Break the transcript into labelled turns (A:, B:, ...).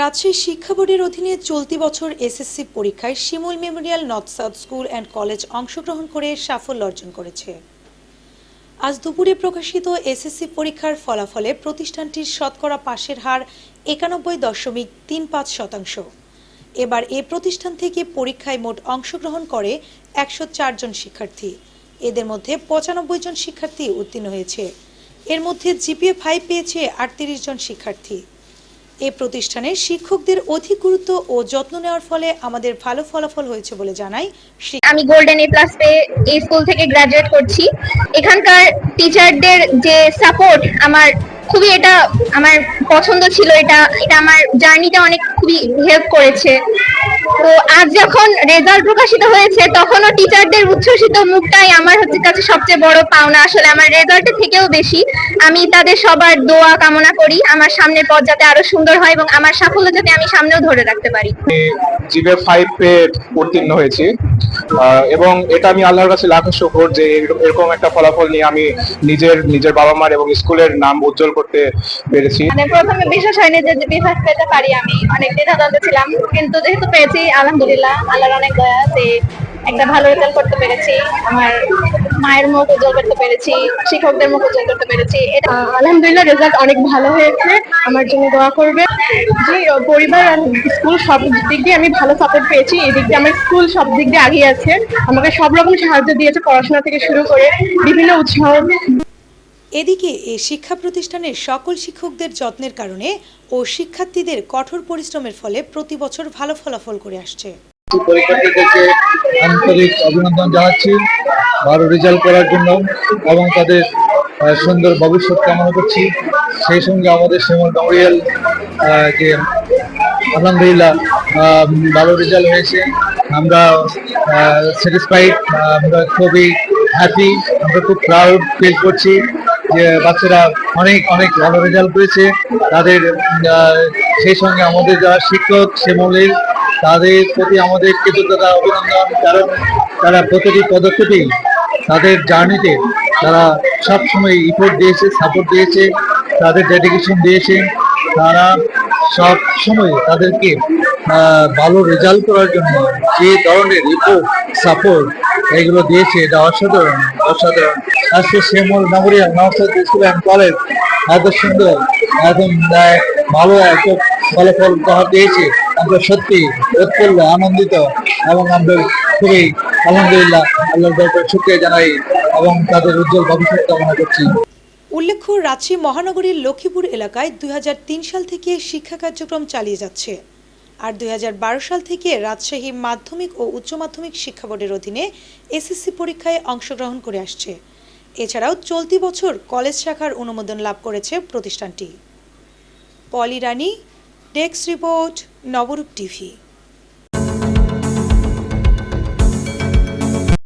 A: রাজশাহী শিক্ষা বোর্ডের অধীনে চলতি বছর এসএসসি পরীক্ষায় Shimul memorial north south school and college অংশগ্রহণ করে সাফল্য অর্জন করেছে। আজ দুপুরে প্রকাশিত এসএসসি পরীক্ষার ফলাফলে প্রতিষ্ঠানটির শতকরা পাশের হার একানব্বই দশমিক তিন পাঁচ শতাংশ। এবার এ প্রতিষ্ঠান থেকে পরীক্ষায় মোট অংশগ্রহণ করে একশো জন শিক্ষার্থী। এদের মধ্যে পঁচানব্বই জন শিক্ষার্থী উত্তীর্ণ হয়েছে। এর মধ্যে জিপিএ ফাইভ পেয়েছে আটত্রিশ জন শিক্ষার্থী। এ প্রতিষ্ঠানে শিক্ষকদের অধিক গুরুত্ব ও যত্ন নেওয়ার ফলে আমাদের ভালো ফলাফল হয়েছে বলে জানাই
B: আমি গোল্ডেন এ প্লাস পেয়ে এই স্কুল থেকে গ্রাজুয়েট করছি। এখানকার টিচারদের যে সাপোর্ট আমার খুবই এটা আমার পছন্দ ছিল। এটা এটা আমার জার্নিটা অনেক খুবই হেল্প করেছে। তো আজ যখন রেজাল্ট প্রকাশিত হয়েছে তখনও টিচারদের উচ্ছ্বসিত মুখটাই আমার হচ্ছে কাছে সবচেয়ে বড় পাওনা। আসলে আমার রেজাল্টের থেকেও বেশি। আমি তাদের সবার দোয়া কামনা করি। আমার সামনের পথ যাতে আরও সুন্দর হয় এবং আমার সাফল্য যাতে আমি সামনেও ধরে রাখতে পারি।
C: জিবে ফাইভ পেয়ে উত্তীর্ণ হয়েছি। এবং এটা আমি আল্লাহর কাছে লাখ শুকর যে এরকম- একটা ফলাফল নিয়ে আমি নিজের নিজের বাবা মার এবং স্কুলের নাম উজ্জ্বল করতে পেরেছি।
B: মানে প্রথমে বিশ্বাস হয়নি যে বিভাগ পেতে পারি আমি। অনেক ছিলাম। কিন্তু যেহেতু পেয়েছি, আলহামদুলিল্লাহ, আল্লাহর অনেক দয়া আছে। একটা ভালো রেজাল্ট করতে পেরেছি। আমার মায়ের মুখ উজ্জ্বল করতে পেরেছি, শিক্ষকদের মুখ উজ্জ্বল করতে পেরেছি। আলহামদুলিল্লাহ রেজাল্ট অনেক ভালো হয়েছে। আমার জন্য দোয়া করবে যে পরিবার আর স্কুল সব দিক দিয়ে আমি ভালো সাপোর্ট পেয়েছি। এই দিক দিয়ে আমার স্কুল সব দিক দিয়ে আগিয়ে আছে আমাকে সব রকম সাহায্য দিয়েছে পড়াশোনা থেকে শুরু করে বিভিন্ন উৎসাহ
A: এদিকে এই শিক্ষা প্রতিষ্ঠানের সকল শিক্ষকদের যত্নের কারণে ও শিক্ষার্থীদের কঠোর পরিশ্রমের ফলে প্রতি বছর ভালো ফলাফল করে আসছে।
D: আন্তরিক অভিনন্দন জানাচ্ছি, ভালো রেজাল্ট করার জন্য এবং তাদের সুন্দর ভবিষ্যৎ কামনা করছি। সেই সঙ্গে আমাদের শ্যামল মেমোরিয়াল যে আলহামদুলিল্লাহ ভালো রেজাল্ট হয়েছে। আমরা স্যাটিসফাইড আমরা খুবই হ্যাপি আমরা খুব প্রাউড ফিল করছি। যে বাচ্চারা অনেক অনেক ভালো রেজাল্ট করেছে তাদের সেই সঙ্গে আমাদের যারা শিক্ষক শ্যামলের তাদের প্রতি আমাদের কৃতজ্ঞতা, অভিনন্দন। কারণ তারা প্রতিটি পদক্ষেপেই তাদের জার্নিতে তারা সবসময় ইফোর্ট দিয়েছে সাপোর্ট দিয়েছে, তাদের ডেডিকেশন দিয়েছে। তারা সব সময় তাদেরকে ভালো রেজাল্ট করার জন্য যে ধরনের ইফোর্ট সাপোর্ট এগুলো দিয়েছে, এটা অসাধারণ অসাধারণ। আজকে Shyamal memorial north school and college এত সুন্দর। আহ, ভালো একটা ফলাফল যারা পেয়েছে আমরা সত্যি উৎফুল্ল আনন্দিত এবং আমরা খুবই আলহামদুলিল্লাহ আল্লাহর দরবার শুক্রিয়া জানাই এবং তাদের উজ্জ্বল ভবিষ্যৎ কামনা করছি।
A: উল্লেখ্য রাজশাহী মহানগরীর লক্ষ্মীপুর এলাকায় দুই হাজার তিন সাল থেকে শিক্ষা কার্যক্রম চালিয়ে যাচ্ছে। আর দুই হাজার বারো সাল থেকে রাজশাহী মাধ্যমিক ও উচ্চ মাধ্যমিক শিক্ষা বোর্ডের অধীনে এসএসসি পরীক্ষায় অংশগ্রহণ করে আসছে। এছাড়াও চলতি বছর কলেজ শাখার অনুমোদন লাভ করেছে প্রতিষ্ঠানটি। Poly Rani, desk report, Nabarup TV.